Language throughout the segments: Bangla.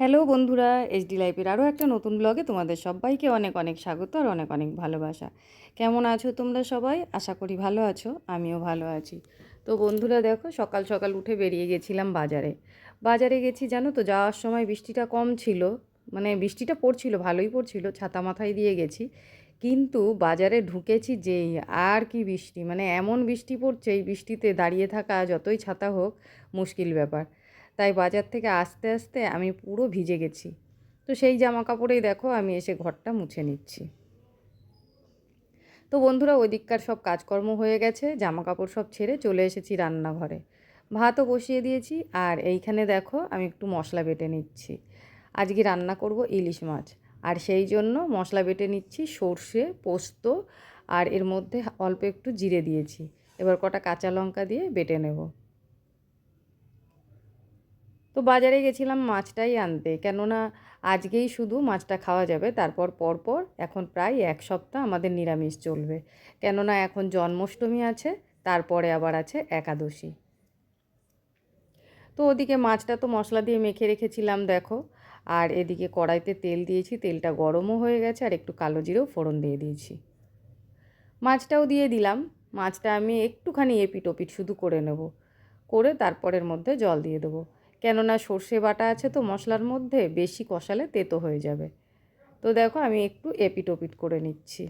হ্যালো বন্ধুরা এইচডি লাইফের আরও একটা নতুন ব্লগে তোমাদের সবাইকে অনেক অনেক স্বাগত আর অনেক অনেক ভালোবাসা। কেমন আছো তোমরা সবাই? আশা করি ভালো আছো, আমিও ভালো আছি। তো বন্ধুরা দেখো, সকাল সকাল উঠে বেরিয়ে গেছিলাম বাজারে। বাজারে গেছি, জানো তো, যাওয়ার সময় বৃষ্টিটা কম ছিল মানে বৃষ্টিটা পড়ছিল, ভালোই পড়ছিল, ছাতা মাথায় দিয়ে গেছি। কিন্তু বাজারে ঢুকেছি যেই, আর কি বৃষ্টি মানে এমন বৃষ্টি পড়ছে, এই বৃষ্টিতে দাঁড়িয়ে থাকা যতই ছাতা হোক, মুশকিল ব্যাপার। তাই বাজার থেকে আস্তে আস্তে আমি পুরো ভিজে গেছি। তো সেই জামা কাপড়েই দেখো আমি এসে ঘরটা মুছে নিচ্ছি। তো বন্ধুরা ওই দিককার সব কাজকর্ম হয়ে গেছে জামা কাপড় সব ছেড়ে চলে এসেছি রান্নাঘরে। ভাতও বসিয়ে দিয়েছি আর এইখানে দেখো আমি একটু মশলা বেটে নিচ্ছি। আজকে রান্না করব ইলিশ মাছ আর সেই জন্য মশলা বেটে নিচ্ছি সর্ষে, পোস্ত আর এর মধ্যে অল্প একটু জিরে দিয়েছি। এবার কটা কাঁচা লঙ্কা দিয়ে বেটে নেব। তো বাজারে গেছিলাম মাছটাই আনতে। কেননা আজকেই শুধু মাছটা খাওয়া যাবে, তারপর পরপর এখন প্রায় এক সপ্তাহ আমাদের নিরামিষ চলবে। কেননা এখন জন্মাষ্টমী আছে, তারপরে আবার আছে একাদশী। তো ওদিকে মাছটা তো মশলা দিয়ে মেখে রেখেছিলাম, দেখো। আর এদিকে কড়াইতে তেল দিয়েছি, তেলটা গরমও হয়ে গেছে আর একটু কালো জিরেও ফোড়ন দিয়ে দিয়েছি। মাছটাও দিয়ে দিলাম। মাছটা আমি একটুখানি এপিট ওপিট শুধু করে নেব। করে তারপরের মধ্যে জল দিয়ে দেবো। কেননা সর্ষে বাটা আছে তো মশলার মধ্যে, বেশি কষালে তেতো হয়ে যাবে। তো দেখো আমি একটু এপিটোপিট করে নিচ্ছি।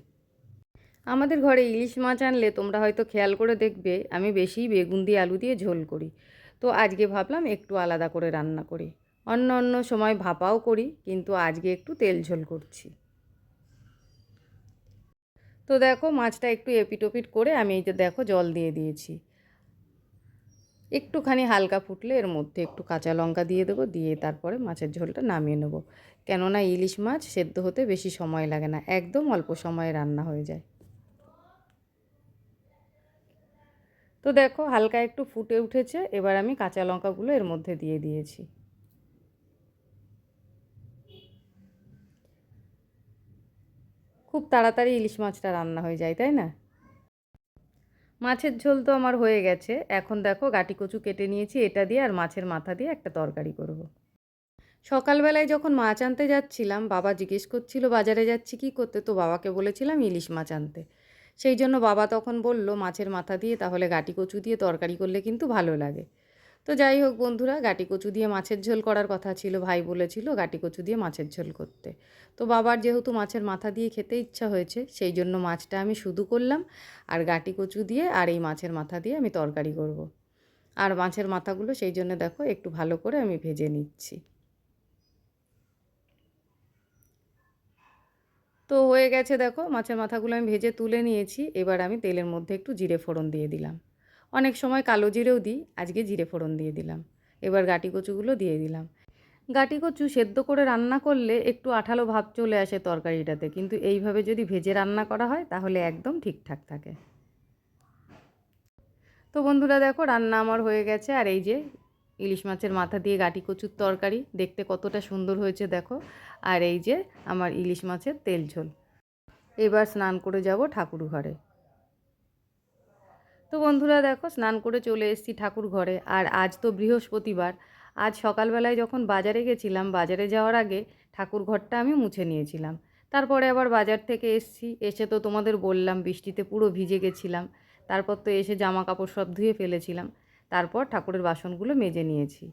আমাদের ঘরে ইলিশ মাছ আনলে তোমরা হয়তো খেয়াল করে দেখবে, আমি বেশি বেগুন দিয়ে আলু দিয়ে ঝোল করি। তো আজকে ভাবলাম একটু আলাদা করে রান্না করি। অন্য অন্য সময় ভাপাও করি, কিন্তু আজকে একটু তেল ঝোল করছি। তো দেখো মাছটা একটু এপিটোপিট করে আমি এই যে দেখো জল দিয়ে দিয়েছি। একটুখানি হালকা ফুটলে এর মধ্যে একটু কাঁচা লঙ্কা দিয়ে দেবো, দিয়ে তারপরে মাছের ঝোলটা নামিয়ে নেব। কেননা ইলিশ মাছ সেদ্ধ হতে বেশি সময় লাগে না, একদম অল্প সময়ে রান্না হয়ে যায়। তো দেখো হালকা একটু ফুটে উঠেছে, এবার আমি কাঁচা লঙ্কাগুলো এর মধ্যে দিয়ে দিয়েছি। খুব তাড়াতাড়ি ইলিশ মাছটা রান্না হয়ে যায়, তাই না? মাছের ঝোল তো আমার হয়ে গেছে। এখন দেখো গাটি কচু কেটে নিয়েছি, এটা দিয়ে আর মাছের মাথা দিয়ে একটা তরকারি করব। সকালবেলায় যখন মাছ আনতে যাচ্ছিলাম, বাবা জিজ্ঞেস করছিল, বাজারে যাচ্ছি কি করতে? তো বাবাকে বলেছিলাম, ইলিশ মাছ আনতে। সেই জন্য বাবা তখন বলল, মাছের মাথা দিয়ে তাহলে গাটি কচু দিয়ে তরকারি করলে কিন্তু ভালো লাগে। তো যাই হোক বন্ধুরা গাটি কচু দিয়ে মাছের ঝোল করার কথা ছিল, ভাই বলেছিল গাটি কচু দিয়ে মাছের ঝোল করতে। তো বাবার যেহেতু মাছের মাথা দিয়ে খেতে ইচ্ছা হয়েছে, সেই জন্য মাছটা আমি শুধু করলাম আর গাটি কচু দিয়ে আর এই মাছের মাথা দিয়ে আমি তরকারি করব। আর মাছের মাথাগুলো সেই জন্য দেখো একটু ভালো করে আমি ভেজে নিচ্ছি। তো হয়ে গেছে দেখো, মাছের মাথাগুলো আমি ভেজে তুলে নিয়েছি, এবার আমি তেলের মধ্যে একটু জিরে ফোড়ন দিয়ে দিলাম। অনেক সময় কালো জিরেও দিই, আজকে জিরে ফোড়ন দিয়ে দিলাম। এবার গাটি কচুগুলো দিয়ে দিলাম। গাটি কচু সেদ্ধ করে রান্না করলে একটু আঠালো ভাব চলে আসে তরকারিটাতে, কিন্তু এইভাবে যদি ভেজে রান্না করা হয়, তাহলে একদম ঠিকঠাক থাকে। তো বন্ধুরা দেখো, রান্না আমার হয়ে গেছে। আর এই যে ইলিশ মাছের মাথা দিয়ে গাটি কচুর তরকারি, দেখতে কতটা সুন্দর হয়েছে দেখো। আর এই যে আমার ইলিশ মাছের তেল ঝোল। এবার স্নান করে যাব ঠাকুর ঘরে তো বন্ধুরা দেখো, স্নান করে চলে এসেছি ঠাকুর ঘরে। আর আজ তো বৃহস্পতিবার। আজ সকালবেলায় যখন বাজারে গেছিলাম, বাজারে যাওয়ার আগে ঠাকুর ঘরটা আমি মুছে নিয়েছিলাম। তারপরে আবার বাজার থেকে এসছি। এসে তো তোমাদের বললাম, বৃষ্টিতে পুরো ভিজে গেছিলাম। তারপর তো এসে জামা কাপড় সব ধুয়ে ফেলেছিলাম। তারপর ঠাকুরের বাসনগুলো মেজে নিয়েছি।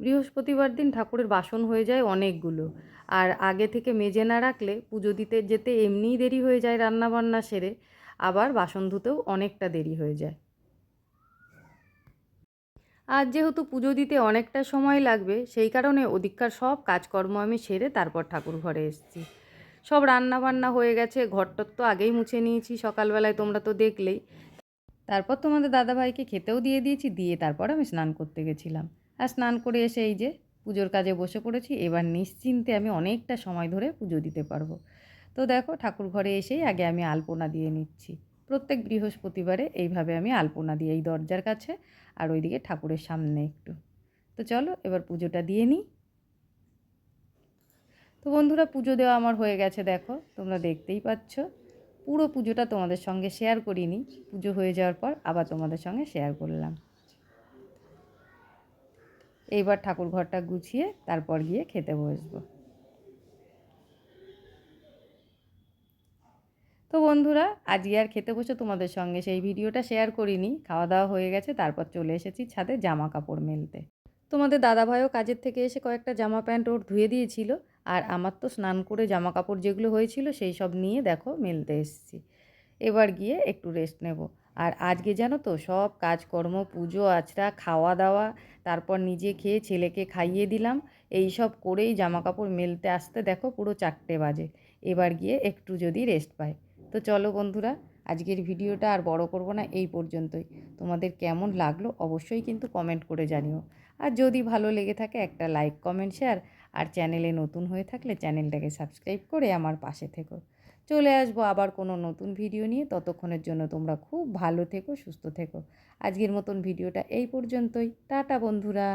বৃহস্পতিবার দিন ঠাকুরের বাসন হয়ে যায় অনেকগুলো। আর আগে থেকে মেজে না রাখলে পুজো দিতে যেতে এমনিই দেরি হয়ে যায় রান্না বান্না সেরে। আবার বাসন ধুতেও অনেকটা দেরি হয়ে যায়। আজ যেহেতু পুজো দিতে অনেকটা সময় লাগবে, সেই কারণে ওদিককার সব কাজকর্ম আমি সেরে তারপর ঠাকুর ঘরে এসেছি। সব রান্না বান্না হয়ে গেছে, ঘরটর তো আগেই মুছে নিয়েছি, সকালবেলায় তোমরা তো দেখলেই। তারপর তোমাদের দাদাভাইকে খেতেও দিয়ে দিয়েছি, দিয়ে তারপর আমি স্নান করতে গেছিলাম। আর স্নান করে এসে এই যে পুজোর কাজে বসে পড়েছি, এবার নিশ্চিন্তে আমি অনেকটা সময় ধরে পুজো দিতে পারব। তো দেখো ঠাকুর ঘরে এসেই আগে আমি আলপনা দিয়ে নিচ্ছি। প্রত্যেক বৃহস্পতিবারে এইভাবে আমি আলপনা দিই এই দরজার কাছে আর ওইদিকে ঠাকুরের সামনে একটু। তো চলো, এবার পুজোটা দিয়ে নিই। তো বন্ধুরা, পুজো দেওয়া আমার হয়ে গেছে, দেখো, তোমরা দেখতেই পাচ্ছ। পুরো পুজোটা তোমাদের সঙ্গে শেয়ার করিনি। পুজো হয়ে যাওয়ার পর আবার তোমাদের সঙ্গে শেয়ার করলাম। এইবার ঠাকুর ঘরটা গুছিয়ে তারপর গিয়ে খেতে বসবো। তো বন্ধুরা, আজকে আর খেতে বসে তোমাদের সঙ্গে সেই ভিডিওটা শেয়ার করিনি। খাওয়া দাওয়া হয়ে গেছে, তারপর চলে এসেছি ছাদে জামা কাপড় মেলতে। তোমাদের দাদাভাইও কাজের থেকে এসে কয়েকটা জামা প্যান্ট ওর ধুয়ে দিয়েছিল, আর আমার তো স্নান করে জামা কাপড় যেগুলো হয়েছিল সেই সব নিয়ে দেখো মেলতে এসেছি। এবার গিয়ে একটু রেস্ট নেব। আর আজকে জানো তো, সব কাজকর্ম, পুজো, আচরা খাওয়া দাওয়া তারপর নিজে খেয়ে ছেলেকে খাইয়ে দিলাম। এই সব করেই জামা কাপড় মেলতে আসতে দেখো পুরো চারটে বাজে। এবার গিয়ে একটু যদি রেস্ট পায় তো চলো বন্ধুরা, আজকের ভিডিওটা আর বড় করব না, এই পর্যন্তই। তোমাদের কেমন লাগল অবশ্যই কিন্তু কমেন্ট করে জানিও। আর যদি ভালো লেগে থাকে একটা লাইক কমেন্ট শেয়ার আর চ্যানেলে নতুন হয়ে থাকলে চ্যানেলটাকে সাবস্ক্রাইব করে আমার পাশে থেকো। চলে আসব আবার কোনো নতুন ভিডিও নিয়ে, ততক্ষণের জন্য তোমরা খুব ভালো থেকো, সুস্থ থেকো। আজকের মতন ভিডিওটা এই পর্যন্তই। টাটা বন্ধুরা।